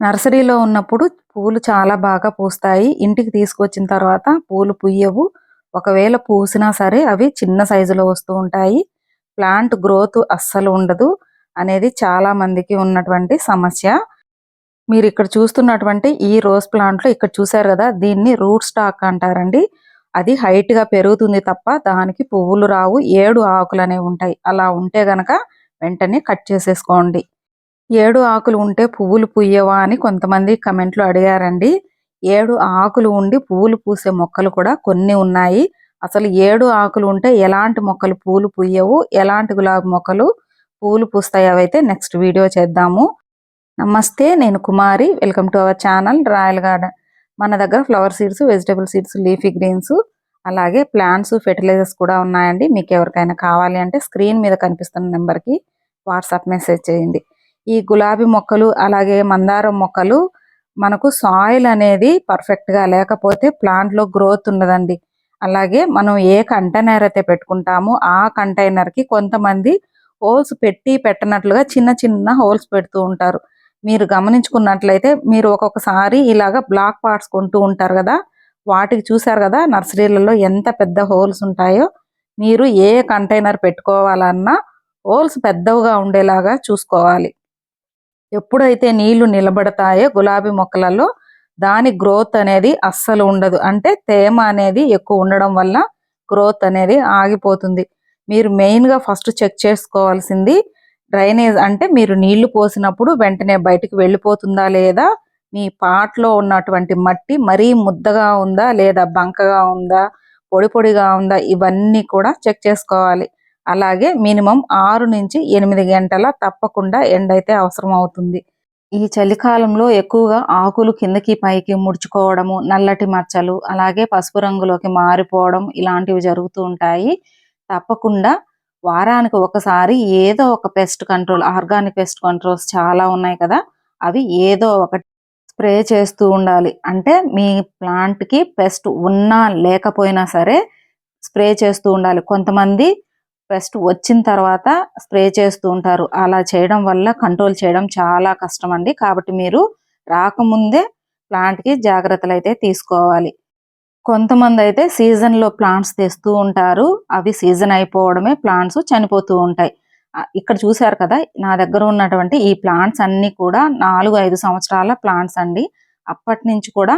నర్సరీలో ఉన్నప్పుడు పూలు చాలా బాగా పూస్తాయి. ఇంటికి తీసుకొచ్చిన తర్వాత పూలు పుయ్యవు. ఒకవేళ పూసినా సరే అవి చిన్న సైజులో వస్తూ ఉంటాయి. ప్లాంట్ గ్రోత్ అస్సలు ఉండదు అనేది చాలా మందికి ఉన్నటువంటి సమస్య. మీరు ఇక్కడ చూస్తున్నటువంటి ఈ రోజ్ ప్లాంట్లో ఇక్కడ చూసారు కదా దీన్ని రూట్ స్టాక్ అంటారండి. అది హైట్గా పెరుగుతుంది తప్ప దానికి పువ్వులు రావు. ఏడు ఆకులు అనేవి ఉంటాయి. అలా ఉంటే గనక వెంటనే కట్ చేసేసుకోండి. ఏడు ఆకులు ఉంటే పువ్వులు పూయవా అని కొంతమంది కమెంట్లు అడిగారండి. ఏడు ఆకులు ఉండి పువ్వులు పూసే మొక్కలు కూడా కొన్ని ఉన్నాయి. అసలు ఏడు ఆకులు ఉంటే ఎలాంటి మొక్కలు పూలు పూయవు ఎలాంటి గులాబీ మొక్కలు పూలు పూస్తాయి అవైతే నెక్స్ట్ వీడియో చేద్దాము. నమస్తే నేను Kumari. Welcome to our channel royal garden. మన దగ్గర flower seeds vegetable seeds leafy greens అలాగే ప్లాంట్స్ ఫెర్టిలైజర్స్ కూడా ఉన్నాయండి. మీకు ఎవరికైనా కావాలి అంటే స్క్రీన్ మీద కనిపిస్తున్న నెంబర్కి వాట్సాప్ మెసేజ్ చేయండి. ఈ గులాబీ మొక్కలు అలాగే మందారం మొక్కలు మనకు సాయిల్ అనేది పర్ఫెక్ట్గా లేకపోతే ప్లాంట్లో గ్రోత్ ఉండదండి. అలాగే మనం ఏ కంటైనర్ అయితే పెట్టుకుంటామో ఆ కంటైనర్కి కొంతమంది హోల్స్ పెట్టి పెట్టనట్లుగా చిన్న చిన్న హోల్స్ పెడుతూ ఉంటారు. మీరు గమనించుకున్నట్లయితే మీరు ఒక్కొక్కసారి ఇలాగ బ్లాక్ పార్ట్స్ కొంటూ ఉంటారు కదా వాటికి చూసారు కదా నర్సరీలలో ఎంత పెద్ద హోల్స్ ఉంటాయో మీరు ఏ కంటైనర్ పెట్టుకోవాలన్నా హోల్స్ పెద్దవిగా ఉండేలాగా చూసుకోవాలి. ఎప్పుడైతే నీళ్ళు నిలబడతాయో గులాబీ మొక్కలలో దాని గ్రోత్ అనేది అస్సలు ఉండదు. అంటే తేమ అనేది ఎక్కువ ఉండడం వల్ల గ్రోత్ అనేది ఆగిపోతుంది. మీరు మెయిన్గా ఫస్ట్ చెక్ చేసుకోవాల్సింది డ్రైనేజ్ అంటే మీరు నీళ్ళు పోసినప్పుడు వెంటనే బయటికి వెళ్ళిపోతుందా లేదా మీ పాట్లో ఉన్నటువంటి మట్టి మరీ ముద్దగా ఉందా లేదా బంకగా ఉందా పొడి పొడిగా ఉందా ఇవన్నీ కూడా చెక్ చేసుకోవాలి. అలాగే మినిమం ఆరు నుంచి ఎనిమిది గంటల తప్పకుండా ఎండ అయితే అవసరం అవుతుంది ఈ చలికాలంలో ఎక్కువగా ఆకులు కిందకి పైకి ముడుచుకోవడము నల్లటి మచ్చలు అలాగే పసుపు రంగులోకి మారిపోవడం ఇలాంటివి జరుగుతూ ఉంటాయి. తప్పకుండా వారానికి ఒకసారి ఏదో ఒక pest control organic pest controls చాలా ఉన్నాయి కదా అవి ఏదో ఒకటి స్ప్రే చేస్తూ ఉండాలి. అంటే మీ ప్లాంట్కి పెస్ట్ ఉన్నా లేకపోయినా సరే స్ప్రే చేస్తూ ఉండాలి. కొంతమంది పెస్ట్ వచ్చిన తర్వాత స్ప్రే చేస్తూ ఉంటారు. అలా చేయడం వల్ల కంట్రోల్ చేయడం చాలా కష్టం అండి కాబట్టి మీరు రాకముందే ప్లాంట్కి జాగ్రత్తలు అయితే తీసుకోవాలి. కొంతమంది అయితే సీజన్లో ప్లాంట్స్ తెస్తూ ఉంటారు. అవి సీజన్ అయిపోవడమే ప్లాంట్స్ చనిపోతూ ఉంటాయి. ఇక్కడ చూశారు కదా నా దగ్గర ఉన్నటువంటి ఈ ప్లాంట్స్ అన్ని కూడా నాలుగు ఐదు సంవత్సరాల ప్లాంట్స్ అండి. అప్పటి నుంచి కూడా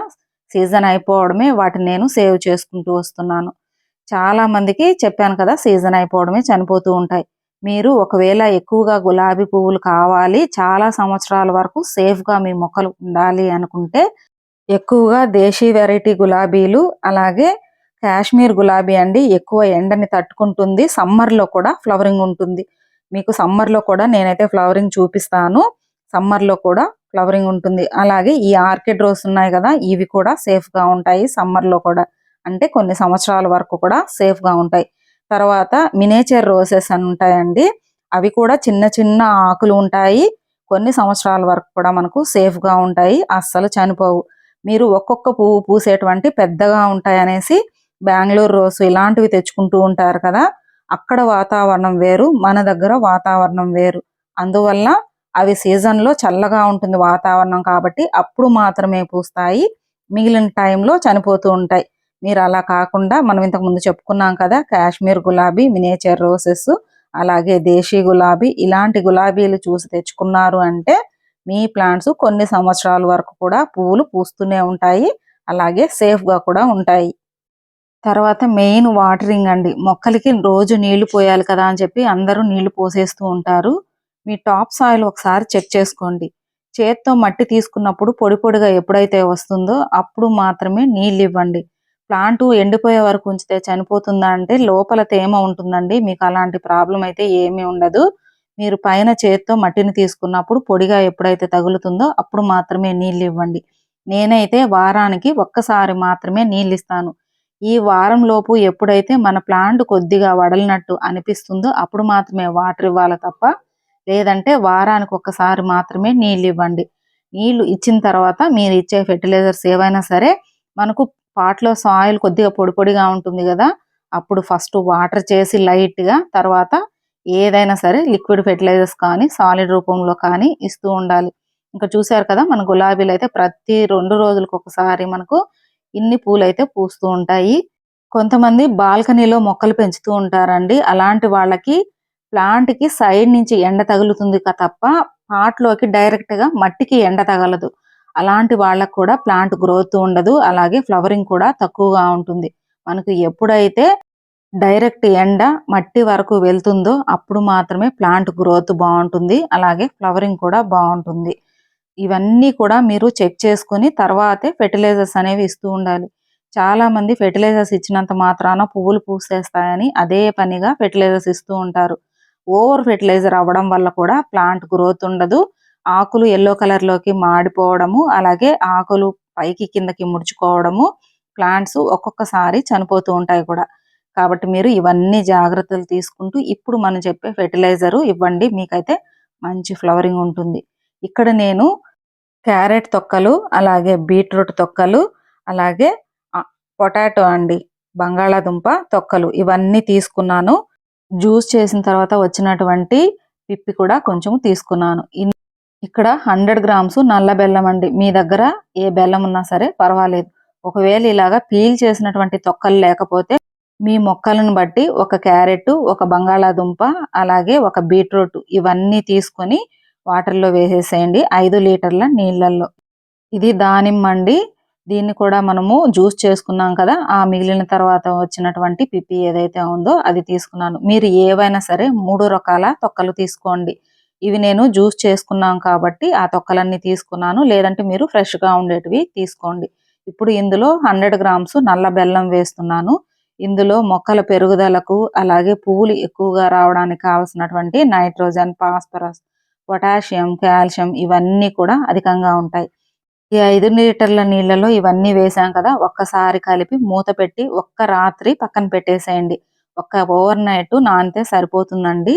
సీజన్ అయిపోవడమే వాటిని నేను సేవ్ చేసుకుంటూ వస్తున్నాను. చాలా మందికి చెప్పాను కదా సీజన్ అయిపోవడమే చనిపోతూ ఉంటాయి. మీరు ఒకవేళ ఎక్కువగా గులాబీ పువ్వులు కావాలి చాలా సంవత్సరాల వరకు సేఫ్గా మీ మొక్కలు ఉండాలి అనుకుంటే ఎక్కువగా దేశీ వెరైటీ గులాబీలు అలాగే కాశ్మీర్ గులాబీ అండి ఎక్కువ ఎండని తట్టుకుంటుంది. సమ్మర్లో కూడా ఫ్లవరింగ్ ఉంటుంది. మీకు సమ్మర్లో కూడా నేనైతే ఫ్లవరింగ్ చూపిస్తాను. సమ్మర్లో కూడా ఫ్లవరింగ్ ఉంటుంది. అలాగే ఈ ఆర్కిడ్ రోస్ ఉన్నాయి కదా ఇవి కూడా సేఫ్గా ఉంటాయి సమ్మర్లో కూడా. అంటే కొన్ని సంవత్సరాల వరకు కూడా సేఫ్గా ఉంటాయి. తర్వాత మినేచర్ రోసెస్ అని ఉంటాయండి. అవి కూడా చిన్న చిన్న ఆకులు ఉంటాయి. కొన్ని సంవత్సరాల వరకు కూడా మనకు సేఫ్గా ఉంటాయి. అస్సలు చనిపోవు. మీరు ఒక్కొక్క పువ్వు పూసేటువంటి పెద్దగా ఉంటాయనేసి బెంగళూరు రోసు ఇలాంటివి తెచ్చుకుంటూ ఉంటారు కదా అక్కడ వాతావరణం వేరు మన దగ్గర వాతావరణం వేరు. అందువల్ల అవి సీజన్లో చల్లగా ఉంటుంది వాతావరణం కాబట్టి అప్పుడు మాత్రమే పూస్తాయి. మిగిలిన టైంలో చనిపోతూ ఉంటాయి. మీరు అలా కాకుండా మనం ఇంతకు ముందు చెప్పుకున్నాం కదా కాశ్మీర్ గులాబీ మినేచర్ రోసెస్ అలాగే దేశీ గులాబీ ఇలాంటి గులాబీలు చూసి తెచ్చుకున్నారు అంటే మీ ప్లాంట్స్ కొన్ని సంవత్సరాల వరకు కూడా పువ్వులు పూస్తూనే ఉంటాయి అలాగే సేఫ్గా కూడా ఉంటాయి. తర్వాత మెయిన్ వాటరింగ్ అండి మొక్కలకి రోజు నీళ్ళు పోయాలి కదా అని చెప్పి అందరూ నీళ్ళు పోసేస్తూ ఉంటారు. మీ టాప్ సాయిల్ ఒకసారి చెక్ చేసుకోండి. చేత్తో మట్టి తీసుకున్నప్పుడు పొడి పొడిగా ఎప్పుడైతే వస్తుందో అప్పుడు మాత్రమే నీళ్ళు ఇవ్వండి. ప్లాంట్ ఎండిపోయే వరకు ఉంచితే చనిపోతుందా అంటే లోపల తేమ ఉంటుందండి. మీకు అలాంటి ప్రాబ్లం అయితే ఏమీ ఉండదు. మీరు పైన చేత్తో మట్టిని తీసుకున్నప్పుడు పొడిగా ఎప్పుడైతే తగులుతుందో అప్పుడు మాత్రమే నీళ్ళు ఇవ్వండి. నేనైతే వారానికి ఒక్కసారి మాత్రమే నీళ్ళు ఇస్తాను. ఈ వారం లోపు ఎప్పుడైతే మన ప్లాంట్ కొద్దిగా వడలినట్టు అనిపిస్తుందో అప్పుడు మాత్రమే వాటర్ ఇవ్వాలి తప్ప లేదంటే వారానికి ఒక్కసారి మాత్రమే నీళ్ళు ఇవ్వండి. నీళ్ళు ఇచ్చిన తర్వాత మీరు ఇచ్చే ఫెర్టిలైజర్స్ ఏవైనా సరే మనకు పాట్లో సాయిల్ కొద్దిగా పొడి పొడిగా ఉంటుంది కదా అప్పుడు ఫస్ట్ వాటర్ చేసి లైట్గా తర్వాత ఏదైనా సరే లిక్విడ్ ఫెర్టిలైజర్స్ కానీ సాలిడ్ రూపంలో కానీ ఇస్తూ ఉండాలి. ఇంకా చూసారు కదా మన గులాబీలు అయితే ప్రతి రెండు రోజులకు ఒకసారి మనకు ఇన్ని పూలు అయితే పూస్తూ ఉంటాయి. కొంతమంది బాల్కనీలో మొక్కలు పెంచుతూ ఉంటారండి. అలాంటి వాళ్ళకి ప్లాంట్కి సైడ్ నుంచి ఎండ తగులుతుంది తప్ప పాట్లోకి లోకి డైరెక్ట్గా మట్టికి ఎండ తగలదు. అలాంటి వాళ్ళకు కూడా ప్లాంట్ గ్రోత్ ఉండదు. అలాగే ఫ్లవరింగ్ కూడా తక్కువగా ఉంటుంది. మనకు ఎప్పుడైతే డైరెక్ట్ ఎండ మట్టి వరకు వెళ్తుందో అప్పుడు మాత్రమే ప్లాంట్ గ్రోత్ బాగుంటుంది. అలాగే ఫ్లవరింగ్ కూడా బాగుంటుంది. ఇవన్నీ కూడా మీరు చెక్ చేసుకుని తర్వాతే ఫెర్టిలైజర్స్ అనేవి ఇస్తూ ఉండాలి. చాలా మంది ఫెర్టిలైజర్స్ ఇచ్చినంత మాత్రాన పువ్వులు పూసేస్తాయని అదే పనిగా ఫెర్టిలైజర్స్ ఇస్తూ ఉంటారు. ఓవర్ ఫెర్టిలైజర్ అవ్వడం వల్ల కూడా ప్లాంట్ గ్రోత్ ఉండదు. ఆకులు ఎల్లో కలర్లోకి మాడిపోవడము అలాగే ఆకులు పైకి కిందకి ముడుచుకోవడము ప్లాంట్స్ ఒక్కొక్కసారి చనిపోతూ ఉంటాయి కూడా. కాబట్టి మీరు ఇవన్నీ జాగ్రత్తలు తీసుకుంటూ ఇప్పుడు మనం చెప్పే ఫెర్టిలైజర్ ఇవ్వండి మీకైతే మంచి ఫ్లవరింగ్ ఉంటుంది. ఇక్కడ నేను క్యారెట్ తొక్కలు అలాగే బీట్రూట్ తొక్కలు అలాగే పొటాటో అండి బంగాళాదుంప తొక్కలు ఇవన్నీ తీసుకున్నాను. జ్యూస్ చేసిన తర్వాత వచ్చినటువంటి పిప్పి కూడా కొంచెం తీసుకున్నాను. ఇక్కడ హండ్రెడ్ గ్రామ్స్ నల్ల బెల్లం అండి. మీ దగ్గర ఏ బెల్లం ఉన్నా సరే పర్వాలేదు. ఒకవేళ ఇలాగా పీల్ చేసినటువంటి తొక్కలు లేకపోతే మీ మొక్కలను బట్టి ఒక క్యారెట్ ఒక బంగాళాదుంప అలాగే ఒక బీట్రూట్ ఇవన్నీ తీసుకొని వాటర్లో వేసేసేయండి ఐదు లీటర్ల నీళ్ళల్లో. ఇది దానిమ్మ అండి. దీన్ని కూడా మనము జ్యూస్ చేసుకున్నాం కదా ఆ మిగిలిన తర్వాత వచ్చినటువంటి పిప్పి ఏదైతే ఉందో అది తీసుకున్నాను. మీరు ఏవైనా సరే మూడు రకాల తొక్కలు తీసుకోండి. ఇవి నేను జ్యూస్ చేసుకున్నాం కాబట్టి ఆ తొక్కలన్నీ తీసుకున్నాను. లేదంటే మీరు ఫ్రెష్గా ఉండేటివి తీసుకోండి. ఇప్పుడు ఇందులో హండ్రెడ్ గ్రామ్స్ నల్ల బెల్లం వేస్తున్నాను. ఇందులో మొక్కల పెరుగుదలకు అలాగే పువ్వులు ఎక్కువగా రావడానికి కావలసినటువంటి నైట్రోజన్ ఫాస్ఫరస్ పొటాషియం కాల్షియం ఇవన్నీ కూడా అధికంగా ఉంటాయి. ఈ ఐదు లీటర్ల నీళ్ళలో ఇవన్నీ వేసాం కదా ఒక్కసారి కలిపి మూత పెట్టి ఒక్క రాత్రి పక్కన పెట్టేసేయండి. ఒక్క ఓవర్ నైట్ నానితే సరిపోతుందండి.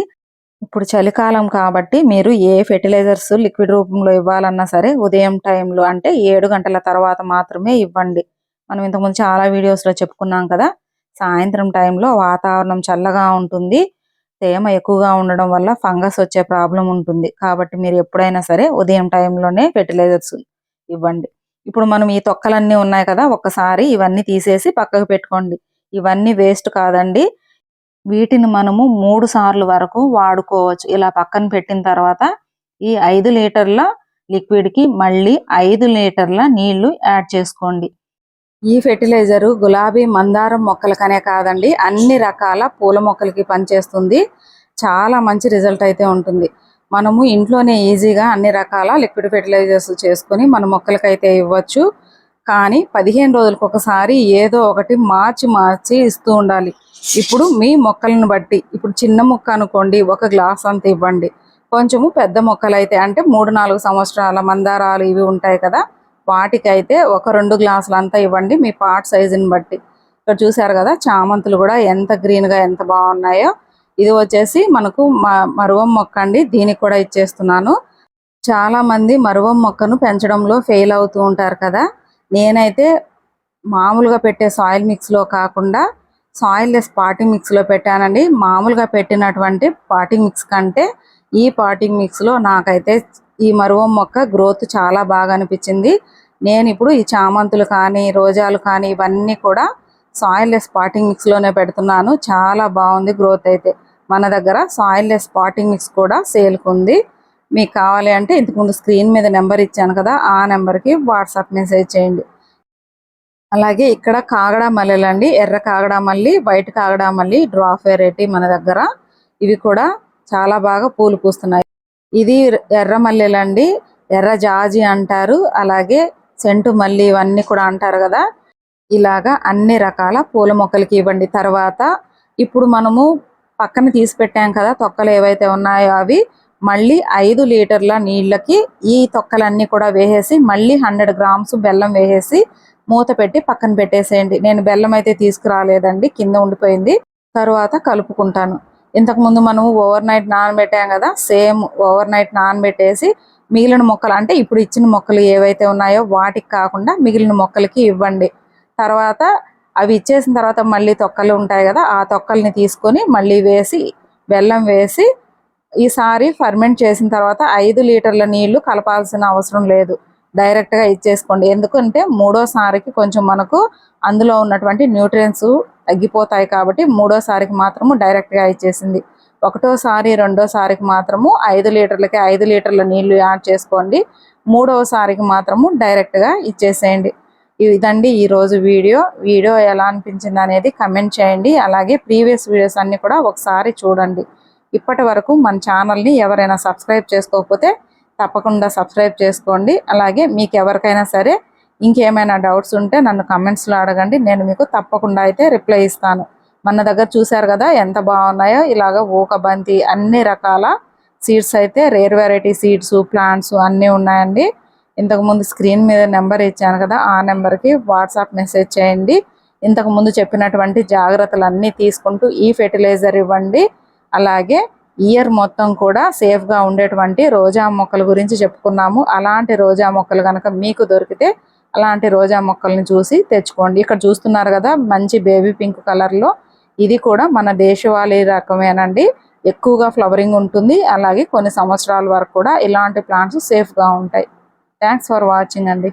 ఇప్పుడు చలికాలం కాబట్టి మీరు ఏ ఫెర్టిలైజర్స్ లిక్విడ్ రూపంలో ఇవ్వాలన్నా సరే ఉదయం టైంలో అంటే ఏడు గంటల తర్వాత మాత్రమే ఇవ్వండి. మనం ఇంతకుముందు చాలా వీడియోస్లో చెప్పుకున్నాం కదా సాయంత్రం టైంలో వాతావరణం చల్లగా ఉంటుంది తేమ ఎక్కువగా ఉండడం వల్ల ఫంగస్ వచ్చే ప్రాబ్లం ఉంటుంది. కాబట్టి మీరు ఎప్పుడైనా సరే ఉదయం టైంలోనే ఫెర్టిలైజర్స్ ఇవ్వండి. ఇప్పుడు మనం ఈ తొక్కలన్నీ ఉన్నాయి కదా ఒక్కసారి ఇవన్నీ తీసేసి పక్కకు పెట్టుకోండి. ఇవన్నీ వేస్ట్ కాదండి. వీటిని మనము మూడు సార్లు వరకు వాడుకోవచ్చు. ఇలా పక్కన పెట్టిన తర్వాత ఈ ఐదు లీటర్ల లిక్విడ్కి మళ్ళీ ఐదు లీటర్ల నీళ్ళు యాడ్ చేసుకోండి. ఈ ఫెర్టిలైజర్ గులాబీ మందారం మొక్కలకనే కాదండి అన్ని రకాల పూల మొక్కలకి పనిచేస్తుంది. చాలా మంచి రిజల్ట్ అయితే ఉంటుంది. మనము ఇంట్లోనే ఈజీగా అన్ని రకాల లిక్విడ్ ఫెర్టిలైజర్స్ చేసుకొని మన మొక్కలకైతే ఇవ్వచ్చు. కానీ పదిహేను రోజులకు ఒకసారి ఏదో ఒకటి మార్చి మార్చి ఇస్తూ ఉండాలి. ఇప్పుడు మీ మొక్కలను బట్టి ఇప్పుడు చిన్న మొక్క అనుకోండి ఒక గ్లాస్ అంత ఇవ్వండి. కొంచెము పెద్ద మొక్కలు అయితే అంటే మూడు నాలుగు సంవత్సరాల మందారాలు ఇవి ఉంటాయి కదా వాటికైతే ఒక రెండు గ్లాసులు అంతా ఇవ్వండి మీ పాట్ సైజుని బట్టి. ఇక్కడ చూసారు కదా చామంతులు కూడా ఎంత గ్రీన్గా ఎంత బాగున్నాయో. ఇది వచ్చేసి మనకు మ- మరువం మొక్క అండి దీనికి కూడా ఇచ్చేస్తున్నాను. చాలా మంది మరువం మొక్కను పెంచడంలో ఫెయిల్ అవుతూ ఉంటారు కదా నేనైతే మామూలుగా పెట్టే సాయిల్ మిక్స్లో కాకుండా సాయిల్ లెస్ పార్టీ మిక్స్లో పెట్టానండి. మామూలుగా పెట్టినటువంటి పాటింగ్ మిక్స్ కంటే ఈ పాటింగ్ మిక్స్లో నాకైతే ఈ మరువం మొక్క గ్రోత్ చాలా బాగా అనిపించింది. నేను ఇప్పుడు ఈ చామంతులు కానీ రోజాలు కానీ ఇవన్నీ కూడా సాయిల్ లెస్ పాటింగ్ మిక్స్లోనే పెడుతున్నాను. చాలా బాగుంది గ్రోత్ అయితే. మన దగ్గర సాయిల్ లెస్ పాటింగ్ మిక్స్ కూడా సేల్ ఉంది. మీకు కావాలి అంటే ఇంతకుముందు స్క్రీన్ మీద నెంబర్ ఇచ్చాను కదా ఆ నెంబర్కి వాట్సాప్ మెసేజ్ చేయండి. అలాగే ఇక్కడ కాగడా మల్లెలు అండి. ఎర్ర కాగడా మల్లి వైట్ కాగడా మల్లి డ్రాప్ వెరైటీ మన దగ్గర. ఇవి కూడా చాలా బాగా పూలు పూస్తున్నాయి. ఇది ఎర్ర మల్లెలు అండి. ఎర్ర జాజి అంటారు. అలాగే సెంటు మల్లి ఇవన్నీ కూడా అంటారు కదా. ఇలాగా అన్ని రకాల పూల మొక్కలకి ఇవ్వండి. తర్వాత ఇప్పుడు మనము పక్కన తీసి పెట్టాం కదా తొక్కలు ఏవైతే ఉన్నాయో అవి మళ్ళీ ఐదు లీటర్ల నీళ్ళకి ఈ తొక్కలన్నీ కూడా వేసేసి మళ్ళీ హండ్రెడ్ గ్రామ్స్ బెల్లం వేసేసి మూత పెట్టి పక్కన పెట్టేసేయండి. నేను బెల్లం అయితే తీసుకురాలేదండి కింద ఉండిపోయింది. తర్వాత కలుపుకుంటాను. ఇంతకుముందు మనము మనం ఓవర్ నైట్ నానబెట్టాం కదా సేమ్ ఓవర్ నైట్ నానబెట్టేసి మిగిలిన మొక్కలు అంటే ఇప్పుడు ఇచ్చిన మొక్కలు ఏవైతే ఉన్నాయో వాటికి కాకుండా మిగిలిన మొక్కలకి ఇవ్వండి. తర్వాత అవి ఇచ్చేసిన తర్వాత మళ్ళీ తొక్కలు ఉంటాయి కదా ఆ తొక్కల్ని తీసుకొని మళ్ళీ వేసి బెల్లం వేసి ఈసారి ఫర్మెంట్ చేసిన తర్వాత ఐదు లీటర్ల నీళ్ళు కలపాల్సిన అవసరం లేదు. డైరెక్ట్గా ఇచ్చేసుకోండి. ఎందుకంటే మూడోసారికి కొంచెం మనకు అందులో ఉన్నటువంటి న్యూట్రియన్స్ తగ్గిపోతాయి కాబట్టి మూడోసారికి మాత్రము డైరెక్ట్గా ఇచ్చేసింది. ఒకటోసారి రెండోసారికి మాత్రము ఐదు లీటర్లకి ఐదు లీటర్ల నీళ్ళు యాడ్ చేసుకోండి. మూడవసారికి మాత్రము డైరెక్ట్గా ఇచ్చేసేయండి. ఇదండి ఈ రోజు వీడియో. వీడియో ఎలా అనిపించింది అనేది కమెంట్ చేయండి. అలాగే ప్రీవియస్ వీడియోస్ అన్ని కూడా ఒకసారి చూడండి. ఇప్పటి వరకు మన ఛానల్ని ఎవరైనా సబ్స్క్రైబ్ చేసుకోకపోతే తప్పకుండా సబ్స్క్రైబ్ చేసుకోండి. అలాగే మీకు ఎవరికైనా సరే ఇంకేమైనా డౌట్స్ ఉంటే నన్ను కమెంట్స్లో అడగండి. నేను మీకు తప్పకుండా అయితే రిప్లై ఇస్తాను. మన దగ్గర చూశారు కదా ఎంత బాగున్నాయో. ఇలాగ ఊకబంతి అన్ని రకాల సీడ్స్ అయితే రేర్ వెరైటీ సీడ్స్ ప్లాంట్స్ అన్నీ ఉన్నాయండి. ఇంతకుముందు స్క్రీన్ మీద నెంబర్ ఇచ్చాను కదా ఆ నెంబర్కి వాట్సాప్ మెసేజ్ చేయండి. ఇంతకుముందు చెప్పినటువంటి జాగ్రత్తలు అన్నీ తీసుకుంటూ ఈ ఫెర్టిలైజర్ ఇవ్వండి. అలాగే ఇయర్ మొత్తం కూడా సేఫ్గా ఉండేటువంటి రోజా మొక్కల గురించి చెప్పుకున్నాము. అలాంటి రోజా మొక్కలు కనుక మీకు దొరికితే అలాంటి రోజా మొక్కల్ని చూసి తెచ్చుకోండి. ఇక్కడ చూస్తున్నారు కదా మంచి బేబీ పింక్ కలర్లో ఇది కూడా మన దేశవాళీ రకమేనండి. ఎక్కువగా ఫ్లవరింగ్ ఉంటుంది. అలాగే కొన్ని సంవత్సరాల వరకు కూడా ఇలాంటి ప్లాంట్స్ సేఫ్గా ఉంటాయి. థ్యాంక్స్ ఫర్ వాచింగ్ అండి.